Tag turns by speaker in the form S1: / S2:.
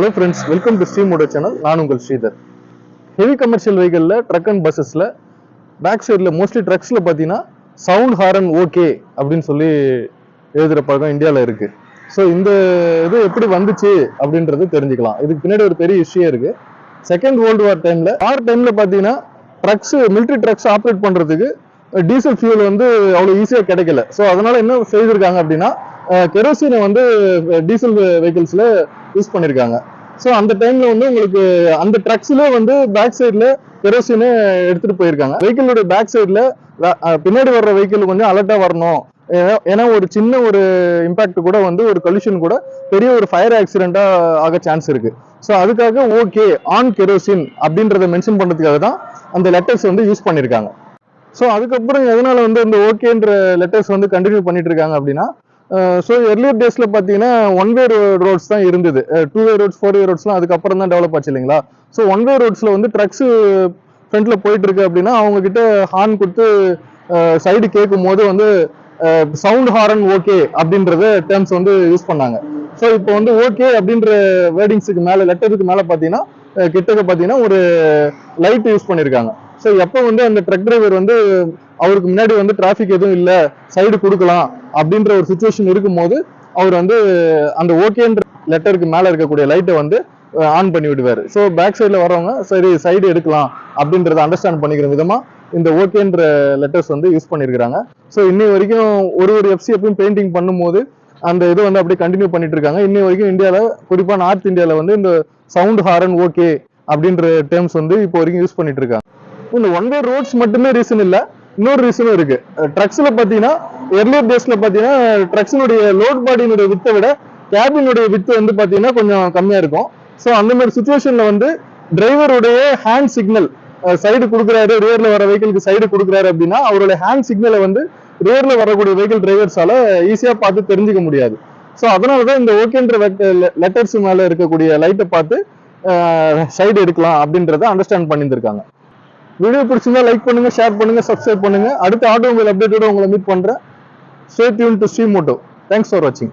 S1: Hello friends welcome to ஸ்ரீமோட channel நான் உங்கள் ஸ்ரீதர். ஹெவி கமர்ஷியல் வெஹிக்கிளில் ட்ரக் அண்ட் பஸ்ஸஸில் பேக் சைடில் மோஸ்ட்லி ட்ரக்ஸில் பார்த்தீங்கன்னா சவுண்ட் ஹாரன் ஓகே அப்படின்னு சொல்லி எழுதுகிற பழக்கம் இந்தியாவில் இருக்குது ஸோ இந்த இது எப்படி வந்துச்சு அப்படின்றது தெரிஞ்சுக்கலாம். இதுக்கு பின்னாடி ஒரு பெரிய இஷ்யூ இருக்குது செகண்ட் வேர்ல்டு வார் டைமில் வார் டைமில் பார்த்தீங்கன்னா ட்ரக்ஸ் மிலிட்ரி ட்ரக்ஸ் ஆப்ரேட் பண்ணுறதுக்கு டீசல் ஃபியூல் வந்து அவ்வளோ ஈஸியாக கிடைக்கல. ஸோ அதனால என்ன செய்திருக்காங்க அப்படின்னா கெரோசினை வந்து டீசல் வெஹிக்கிள்ஸில் யூஸ் பண்ணியிருக்காங்க ஸோ அந்த டைம்ல வந்து உங்களுக்கு அந்த ட்ரக்ஸ்ல வந்து பேக் சைடில் கெரோசினை எடுத்துட்டு போயிருக்காங்க. வெஹிக்கிளோட பேக் சைடில் பின்னாடி வர்ற வெஹிக்கிள் கொஞ்சம் அலர்ட்டா வரணும். ஏன்னா- ஏன்னா ஒரு சின்ன ஒரு இம்பாக்ட் கூட வந்து ஒரு கொல்யூஷன் கூட பெரிய ஒரு ஃபயர் ஆக்சிடெண்ட்டாக ஆக சான்ஸ் இருக்கு. ஸோ அதுக்காக ஓகே ஆன் கெரோசின் அப்படின்றத மென்ஷன் பண்றதுக்காக தான் அந்த லெட்டர்ஸ் வந்து யூஸ் பண்ணியிருக்காங்க ஸோ அதுக்கப்புறம் எதனால வந்து இந்த ஓகேன்ற லெட்டர்ஸ் வந்து கண்டினியூ பண்ணிட்டு இருக்காங்க அப்படின்னா ஸோ எர்லியர் டேஸில் பார்த்தீங்கன்னா ஒன் வே ரோட்ஸ் தான் இருந்தது. Two way roads four way ரோட்ஸ்லாம் அதுக்கப்புறம் தான் டெவலப் ஆச்சு இல்லைங்களா? ஸோ ஒன் வே ரோட்ஸில் வந்து ட்ரக்ஸு ஃப்ரண்ட்டில் போயிட்டுருக்கு அப்படின்னா அவங்கக்கிட்ட ஹார்ன் கொடுத்து சைடு கேட்கும் போது வந்து சவுண்ட் ஹாரன் ஓகே அப்படின்றத டேர்ம்ஸ் வந்து யூஸ் பண்ணாங்க. ஸோ இப்போ வந்து ஓகே அப்படின்ற வேர்டிங்ஸுக்கு மேலே லெட்டருக்கு மேலே பார்த்தீங்கன்னா கிட்டக்க பார்த்தீங்கன்னா ஒரு லைட் யூஸ் பண்ணியிருக்காங்க ஸோ எப்போ வந்து அந்த ட்ரக் டிரைவர் வந்து அவருக்கு முன்னாடி வந்து டிராஃபிக் எதுவும் இல்லை சைடு கொடுக்கலாம் அப்படின்ற ஒரு சுச்சுவேஷன் இருக்கும்போது அவர் வந்து அந்த ஓகேன்ற லெட்டருக்கு மேலே இருக்கக்கூடிய லைட்டை வந்து ஆன் பண்ணி விடுவார். ஸோ பேக் சைடில் வரவங்க சரி சைடு எடுக்கலாம் அப்படின்றத அண்டர்ஸ்டாண்ட் பண்ணிக்கிற விதமாக இந்த ஓகேன்ற லெட்டர்ஸ் வந்து யூஸ் பண்ணியிருக்கிறாங்க ஸோ இன்னை வரைக்கும் ஒரு ஒரு எஃப்சி எப்பயும் பெயிண்டிங் பண்ணும்போது அந்த இது வந்து அப்படியே கண்டினியூ பண்ணிட்டு இருக்காங்க. இன்னை வரைக்கும் இந்தியாவில் குறிப்பாக நார்த் இந்தியாவில் வந்து இந்த சவுண்ட் ஹாரன் ஓகே அப்படின்ற டேர்ம்ஸ் வந்து இப்போ வரைக்கும் யூஸ் பண்ணிட்டு இருக்காங்க. இந்த ஒன் வே ரோட்ஸ் மட்டுமே ரீசன் இல்லை இன்னொரு ரீசனும் இருக்கு. ட்ரக்ஸில் பார்த்தீங்கன்னா எர்லியர் டேஸ்ல பாத்தீங்கன்னா ட்ரக்ஸினுடைய லோட் பாடியினுடைய வித்தை விட கேபினுடைய வித்து வந்து பாத்தீங்கன்னா கொஞ்சம் கம்மியா இருக்கும். ஸோ அந்த மாதிரி சுச்சுவேஷன்ல வந்து டிரைவருடைய ஹேண்ட் சிக்னல் சைடு கொடுக்குறாரு ரியர்ல வர வெஹிக்கிளுக்கு சைடு கொடுக்குறாரு அப்படின்னா அவருடைய ஹேண்ட் சிக்னலை வந்து ரியர்ல வரக்கூடிய வெஹிக்கிள் டிரைவர்ஸால ஈஸியா பார்த்து தெரிஞ்சுக்க முடியாது. ஸோ அதனால தான் இந்த ஓகேன்ற லெட்டர்ஸ் மேல இருக்கக்கூடிய லைட்டை பார்த்து சைடு எடுக்கலாம் அப்படின்றத அண்டர்ஸ்டாண்ட் பண்ணியிருந்திருக்காங்க. வீடியோ பிடிச்சிருந்தா லைக் பண்ணுங்க ஷேர் பண்ணுங்க சப்ஸ்கிரைப் பண்ணுங்க. அடுத்த ஆட்டோமொபைல் அப்டேட்டோட உங்களை மீட் பண்றேன். stay tuned to see moto. Thanks for watching.